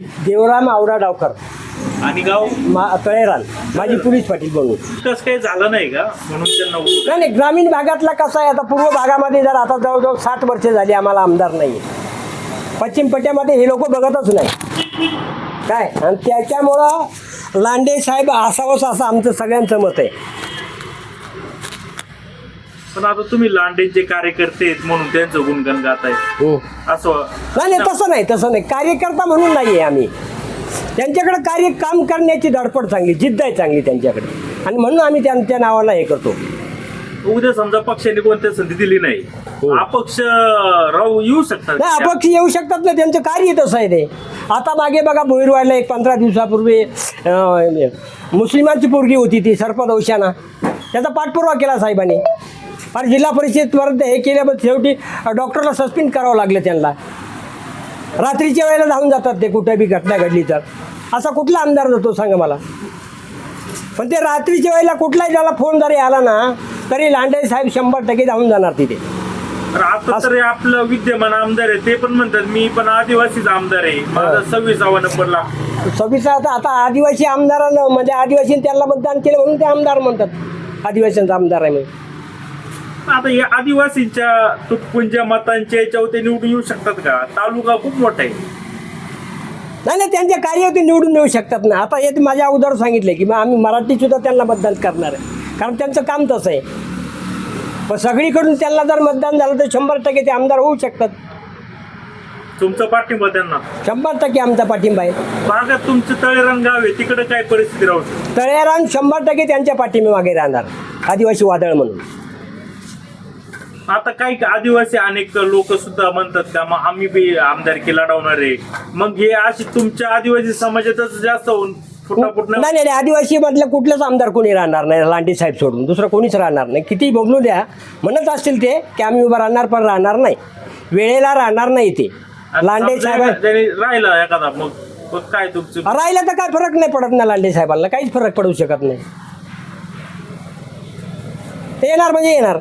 देवराम आवडा डावकर आणि गाव? मा तळेरान माझी पोलीस पाटील म्हणून कसं काही झालं नाही का? म्हणून त्यांना नाही ग्रामीण भागातला कसा आहे? आता पूर्व भागामध्ये जर आता जवळजवळ साठ वर्ष झाली आम्हाला आमदार नाही पश्चिम पट्ट्यामध्ये हे लोक बघतच नाही. काय? आणि त्याच्यामुळं लांडे साहेब असावंच असं आमचं सगळ्यांचं मत आहे. पण आता तुम्ही लांडेचे कार्यकर्ते आहेत म्हणून त्यांचं गुणगान गात आहे असं नाही नाही तसं नाही तसं नाही. कार्यकर्ता म्हणून नाही आहे आम्ही. त्यांच्याकडे कार्य काम करण्याची धडपड चांगली जिद्द आहे चांगली त्यांच्याकडे. आणि म्हणून आम्ही त्यांच्या नावाला हे करतो. उद्या समजा पक्षाने कोणत्या संधी दिली नाही अपक्ष राहू येऊ शकतात. नाही अपक्ष येऊ शकतात ना त्यांचं कार्य तसं आहे ते. आता मागे बघा भोईरवाडला एक पंधरा दिवसापूर्वी अं, मुस्लिमांची पोरगी होती ती सर्पदंशाना त्याचा पाठपुरावा केला साहेबांनी. फार जिल्हा परिषदपर्यंत हे केल्या पण शेवटी डॉक्टरला सस्पेंड करावं लागलं त्यांना. रात्रीच्या वेळेला धावून जातात ते कुठे बी घटना घडली तर. असा कुठला आमदार जातो सांगा मला. पण ते रात्रीच्या वेळेला कुठलाही त्याला फोन जरी आला ना तरी लांडे साहेब शंभर टक्के धावून जाणार तिथे. तर आता तरी आपलं विद्यमान आमदार आहे ते पण म्हणतात मी पण आदिवासीच आमदार आहे. माझा सव्वीसावा नंबर लागतो सव्वीस आता आता आदिवासी आमदारानं म्हणजे आदिवासी त्यांना मतदान केलं म्हणून ते आमदार म्हणतात. आदिवासींचा आमदार आहे म्हणून. आता या आदिवासींच्या तुटपुंच्या मतांच्या याच्यावर ते निवडून येऊ शकतात का? तालुका खूप मोठा आहे. नाही नाही त्यांच्या कार्य ते निवडून येऊ शकतात ना. आता हे ते माझ्या अगोदर सांगितलं की मग आम्ही मराठी सुद्धा त्यांना मतदान करणार आहे. कारण त्यांचं काम तसं आहे. पण सगळीकडून त्यांना जर मतदान झालं तर शंभर टक्के ते आमदार होऊ शकतात. तुमचा पाठिंबा त्यांना? शंभर टक्के आमचा पाठिंबा आहे. भागात तुमचं तळेरान गाव आहे. तिकडे काय परिस्थिती राहू शकते? तळेरान शंभर टक्के त्यांच्या पाठिंबामागे राहणार. आदिवासी वादळ म्हणून. आता काही आदिवासी अनेक लोक सुद्धा म्हणतात का मग आम्ही बी आमदारकी लढवणार आहे. मग हे अशी तुमच्या आदिवासी समाजातच जास्त होऊन नाही नाही नाही, आदिवासी मधलं कुठलंच आमदार कोणी राहणार नाही लांडे साहेब सोडून. दुसरं कोणीच राहणार नाही. किती बोलू द्या म्हणत असतील ते की आम्ही उभं राहणार पण राहणार नाही. वेळेला राहणार नाही ते. लांडे साहेब राहिला एखादा मग मग काय तुमचं? राहिला तर काय फरक नाही पडत ना लांडे साहेबांना काहीच फरक पडू शकत नाही. ते येणार म्हणजे येणार.